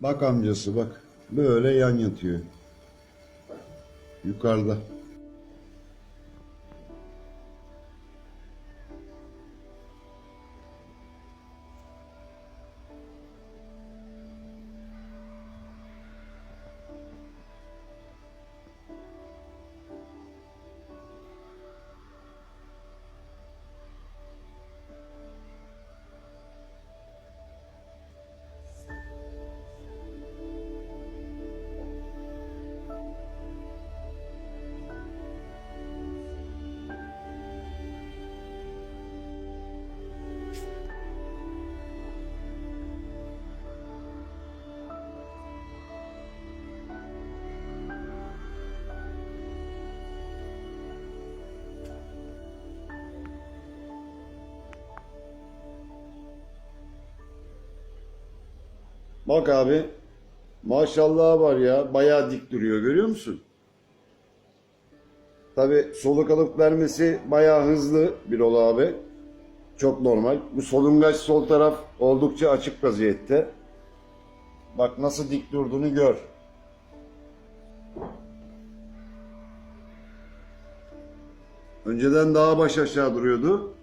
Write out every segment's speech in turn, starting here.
Bak amcası bak. Böyle yan yatıyor. Yukarıda. Bak abi. Maşallah var ya. Bayağı dik duruyor görüyor musun? Tabi soluk alıp vermesi bayağı hızlı bir ol abi. Çok normal. Bu solungaç sol taraf oldukça açık vaziyette. Bak nasıl dik durduğunu gör. Önceden daha baş aşağı duruyordu.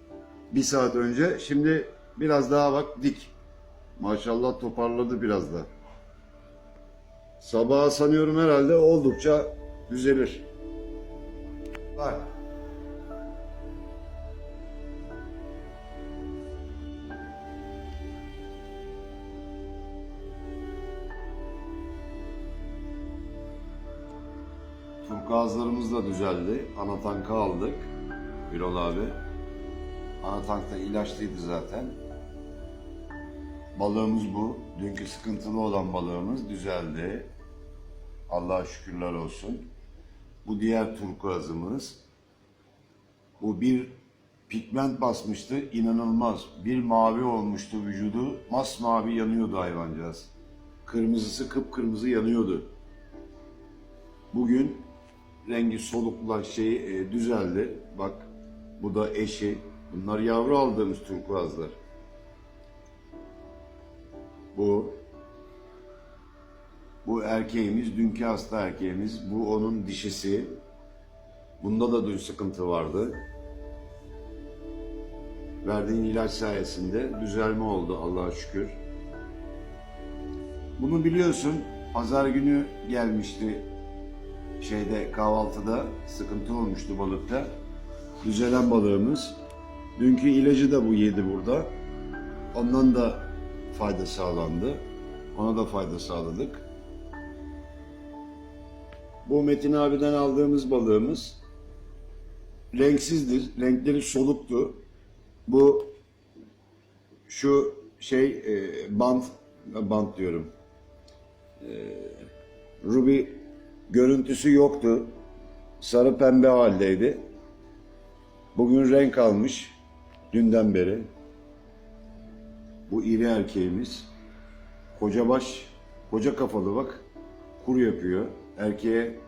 Bir saat önce. Şimdi biraz daha bak dik. Maşallah toparladı biraz da. Sabaha sanıyorum herhalde oldukça düzelir. Bak. Turkuazlarımız da düzeldi. Ana tankı aldık. Birol abi. Ana tank da ilaçlıydı zaten. Balığımız bu. Dünkü sıkıntılı olan balığımız düzeldi. Allah'a şükürler olsun. Bu diğer turkuazımız. Bu bir pigment basmıştı. inanılmaz. Bir mavi olmuştu vücudu. Masmavi yanıyordu hayvancağız. Kırmızısı kıpkırmızı yanıyordu. Bugün rengi solukla şey e, düzeldi. Bak bu da eşi. Bunlar yavru aldığımız turkuazlar. Bu bu erkeğimiz, dünkü hasta erkeğimiz. Bu onun dişisi. Bunda da dün sıkıntı vardı. Verdiğin ilaç sayesinde düzelme oldu Allah'a şükür. Bunu biliyorsun. Pazar günü gelmişti şeyde kahvaltıda sıkıntı olmuştu balıkta. Düzelen balığımız. Dünkü ilacı da bu yedi burada. Ondan da fayda sağlandı. Ona da fayda sağladık. Bu Metin abiden aldığımız balığımız renksizdir. Renkleri soluktu. Bu şu şey e, bant bant diyorum. E, Ruby görüntüsü yoktu. Sarı pembe haldeydi. Bugün renk almış dünden beri. Bu iri erkeğimiz. Koca baş, koca kafalı bak. Kuru yapıyor. Erkeğe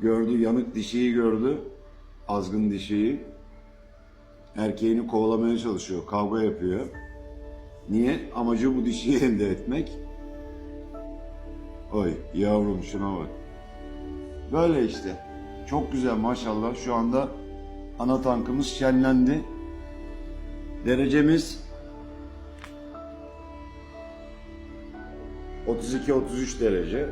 gördü, yanık dişiyi gördü. Azgın dişiyi. Erkeğini kovalamaya çalışıyor, kavga yapıyor. Niye? Amacı bu dişiyi elde etmek. Oy yavrum şuna bak. Böyle işte. Çok güzel maşallah. Şu anda ana tankımız şenlendi. Derecemiz 32-33 derece.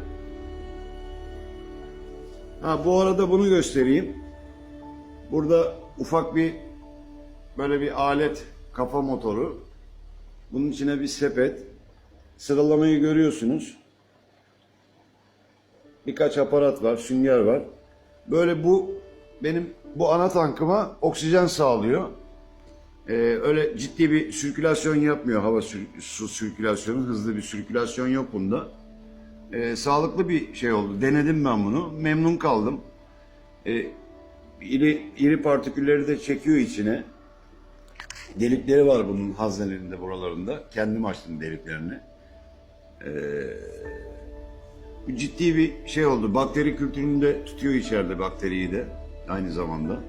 Ha bu arada bunu göstereyim. Burada ufak bir böyle bir alet kafa motoru. Bunun içine bir sepet. Sıralamayı görüyorsunuz. Birkaç aparat var, sünger var. Böyle bu benim bu ana tankıma oksijen sağlıyor. Ee, öyle ciddi bir sirkülasyon yapmıyor hava sür- su sirkülasyonu. Hızlı bir sirkülasyon yok bunda. Ee, sağlıklı bir şey oldu. Denedim ben bunu. Memnun kaldım. Ee, iri, iri partikülleri de çekiyor içine. Delikleri var bunun haznelerinde buralarında. Kendim açtım deliklerini. Bu ciddi bir şey oldu. Bakteri kültürünü de tutuyor içeride bakteriyi de aynı zamanda.